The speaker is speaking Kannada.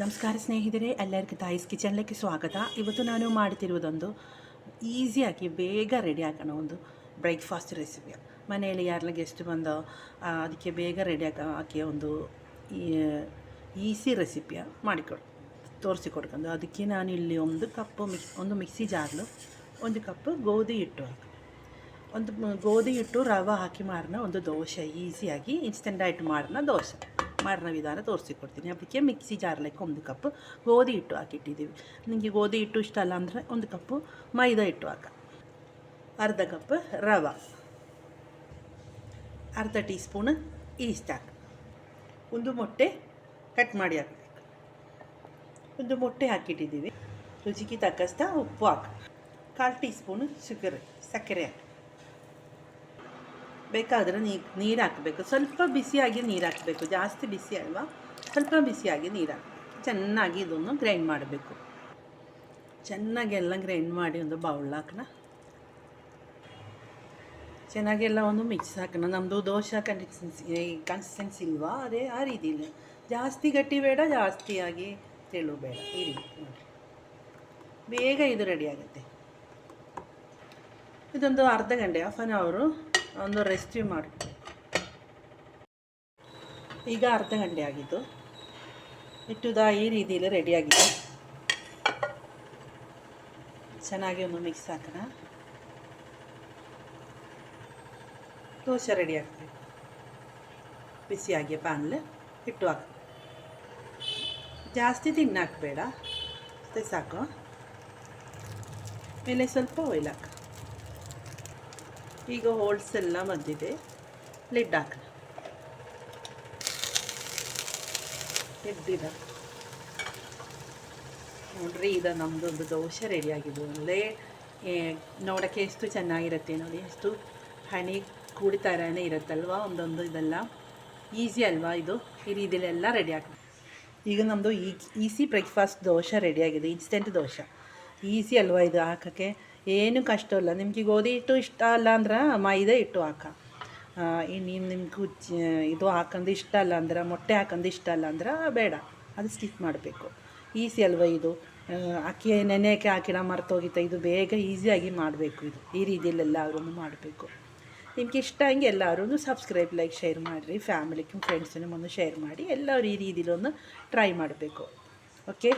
ನಮಸ್ಕಾರ ಸ್ನೇಹಿತರೆ, ಎಲ್ಲರಿಗೂ ತಾಯಿಸ್ ಕಿಚನ್ಲಕ್ಕೆ ಸ್ವಾಗತ. ಇವತ್ತು ನಾನು ಮಾಡ್ತಿರುವುದೊಂದು ಈಸಿಯಾಗಿ ಬೇಗ ರೆಡಿ ಆಗೋಣ ಒಂದು ಬ್ರೇಕ್ಫಾಸ್ಟ್ ರೆಸಿಪಿ ಮನೆಯಲ್ಲಿ ಯಾರನ್ನ ಗೆಸ್ಟ್ ಬಂದೋ ಅದಕ್ಕೆ ಬೇಗ ರೆಡಿ ಆಗ ಹಾಕಿ ಒಂದು ಈಸಿ ರೆಸಿಪಿಯ ಮಾಡಿಕೊಡು, ತೋರಿಸಿಕೊಡ್ಕೊಂಡು. ಅದಕ್ಕೆ ನಾನು ಇಲ್ಲಿ ಒಂದು ಕಪ್ಪು ಮಿಕ್ಸ್ ಒಂದು ಮಿಕ್ಸಿ ಜಾರ್ಲು, ಒಂದು ಕಪ್ಪು ಗೋಧಿ ಹಿಟ್ಟು ಹಾಕಿ. ಒಂದು ಗೋಧಿ ಹಿಟ್ಟು ರವೆ ಹಾಕಿ ಮಾರನ ಒಂದು ದೋಸೆ ಈಸಿಯಾಗಿ ಇನ್ಸ್ಟೆಂಟ್ ಆಯಿತು ಮಾರನ ದೋಸೆ. ಮಾರನ ವಿಧಾನ ತೋರಿಸಿಕೊಡ್ತೀನಿ ಅದಕ್ಕೆ ಮಿಕ್ಸಿ ಜಾರ್ಲಿಕ್ಕೆ ಒಂದು ಕಪ್ ಗೋಧಿ ಹಿಟ್ಟು ಹಾಕಿಟ್ಟಿದ್ದೀವಿ ನಿಮಗೆ ಗೋಧಿ ಹಿಟ್ಟು ಇಷ್ಟ ಅಲ್ಲ ಅಂದರೆ ಒಂದು ಕಪ್ಪು ಮೈದಾ ಹಿಟ್ಟು ಹಾಕ ಅರ್ಧ ಕಪ್ ರವೆ ಅರ್ಧ ಟೀ ಸ್ಪೂನ್ ಈಸ್ಟ್ ಹಾಕ ಒಂದು ಮೊಟ್ಟೆ ಕಟ್ ಮಾಡಿ ಹಾಕಬೇಕು ಒಂದು ಮೊಟ್ಟೆ ಹಾಕಿಟ್ಟಿದ್ದೀವಿ ರುಚಿಗೆ ತಕ್ಕಷ್ಟ ಉಪ್ಪು ಹಾಕ ಕಾಲು ಟೀ ಸ್ಪೂನ್ ಶುಗರ್ ಸಕ್ಕರೆ ಹಾಕಿ ಬೇಕಾದರೆ ನೀರು ಹಾಕಬೇಕು. ಸ್ವಲ್ಪ ಬಿಸಿಯಾಗಿ ನೀರು ಹಾಕಬೇಕು. ಜಾಸ್ತಿ ಬಿಸಿ ಅಲ್ವಾ? ಸ್ವಲ್ಪ ಬಿಸಿಯಾಗಿ ನೀರು ಹಾಕಬೇಕು ಚೆನ್ನಾಗಿ ಇದನ್ನು ಗ್ರೈಂಡ್ ಮಾಡಬೇಕು. ಚೆನ್ನಾಗಿ ಎಲ್ಲ ಗ್ರೈಂಡ್ ಮಾಡಿ ಒಂದು ಬೌಲ್ ಹಾಕೋಣ ಚೆನ್ನಾಗೆಲ್ಲ ಒಂದು ಮಿಕ್ಸ್ ಹಾಕೋಣ ನಮ್ಮದು ದೋಸೆ ಕನ್ಸಿಸ್ಟೆನ್ಸಿ ಕನ್ಸಿಸ್ಟೆನ್ಸಿ ಇಲ್ವಾ? ಅದೇ ಆ ರೀತಿ ಇಲ್ಲ ಜಾಸ್ತಿ ಗಟ್ಟಿ ಬೇಡ ಜಾಸ್ತಿಯಾಗಿ ತೆಳು ಬೇಡ. ಈ ರೀತಿ ನೋಡಿ. ಬೇಗ ಇದು ರೆಡಿ ಆಗುತ್ತೆ. ಇದೊಂದು ಅರ್ಧ ಗಂಟೆ ಹಾಫ್ ಆನ್ ಅವರು ಒಂದು ರೆಸ್ಟ್ಯೂ ಮಾಡಿ. ಈಗ ಅರ್ಧ ಗಂಟೆ ಆಗಿದ್ದು. ಇಟ್ಟುದ ಈ ರೀತಿಯಲ್ಲಿ ರೆಡಿಯಾಗಿದೆ ಚೆನ್ನಾಗಿ ಒಂದು ಮಿಕ್ಸ್ ಹಾಕೋಣ. ದೋಸೆ ರೆಡಿ ಆಗ್ತದೆ. ಬಿಸಿಯಾಗಿ ಪ್ಯಾನ್ಲೆ ಇಟ್ಟು ಹಾಕ. ಜಾಸ್ತಿ ತಿನ್ನಾಕಬೇಡ. ಅಷ್ಟೇ ಸಾಕು. ಮೇಲೆ ಸ್ವಲ್ಪ ಒಯ್ಲಾಕ ಈಗ ಹೋಲ್ಸ್ ಎಲ್ಲ ಬಂದಿದೆ ಲಿಡ್ ಹಾಕ ಎದ್ದಿದ ನೋಡ್ರಿ, ಇದು ನಮ್ಮದೊಂದು ದೋಸೆ ರೆಡಿ ಆಗಿದೆ. ಒಳ್ಳೆ ನೋಡೋಕ್ಕೆ ಎಷ್ಟು ಚೆನ್ನಾಗಿರುತ್ತೆ ನೋಡಿ, ಎಷ್ಟು ಹಣಿ ಕೂಡಿತಾರೇ ಇರುತ್ತಲ್ವ ಒಂದೊಂದು ಇದೆಲ್ಲ. ಈಸಿ ಅಲ್ವಾ ಇದು? ಈ ರೀತಿಲೆಲ್ಲ ರೆಡಿ ಆಗ್ತದೆ ಈಗ ನಮ್ಮದು ಈಸಿ ಬ್ರೇಕ್ಫಾಸ್ಟ್ ದೋಸೆ ರೆಡಿಯಾಗಿದೆ ಇನ್ಸ್ಟೆಂಟ್ ದೋಸೆ ಈಸಿ ಅಲ್ವಾ ಇದು ಹಾಕೋಕ್ಕೆ? ಏನು ಕಷ್ಟವಿಲ್ಲ ನಿಮಗೆ ಗೋಧಿ ಹಿಟ್ಟು ಇಷ್ಟ ಅಲ್ಲ ಅಂದ್ರೆ ಮೈದಾ ಹಿಟ್ಟು ಹಾಕ ಇನ್ನು ನಿಮ್ಗೆ ಇದು ಹಾಕಂದು ಇಷ್ಟ ಅಲ್ಲ ಅಂದ್ರೆ ಮೊಟ್ಟೆ ಹಾಕಂದು ಇಷ್ಟ ಅಲ್ಲ ಅಂದ್ರೆ ಬೇಡ ಅದು ಸ್ಟಿಚ್ ಮಾಡಬೇಕು ಈಸಿ ಅಲ್ವಾ ಇದು ಅಕ್ಕಿ ನೆನೆಯೋಕ್ಕೆ ಹಾಕಿಡ ಮರ್ತೋಗಿತ್ತ ಇದು ಬೇಗ ಈಸಿಯಾಗಿ ಮಾಡಬೇಕು ಇದು ಈ ರೀತಿಯಲ್ಲಿ ಎಲ್ಲರೂ ಮಾಡಬೇಕು ನಿಮ್ಗೆ ಇಷ್ಟ ಹಂಗೆ ಎಲ್ಲರೂ ಸಬ್ಸ್ಕ್ರೈಬ್ ಲೈಕ್ ಶೇರ್ ಮಾಡಿರಿ ಫ್ಯಾಮಿಲಿಗೂ ಫ್ರೆಂಡ್ಸಿನೂ ಒಂದು ಶೇರ್ ಮಾಡಿ ಎಲ್ಲರೂ ಈ ರೀತಿಲೊಂದು ಟ್ರೈ ಮಾಡಬೇಕು ಓಕೆ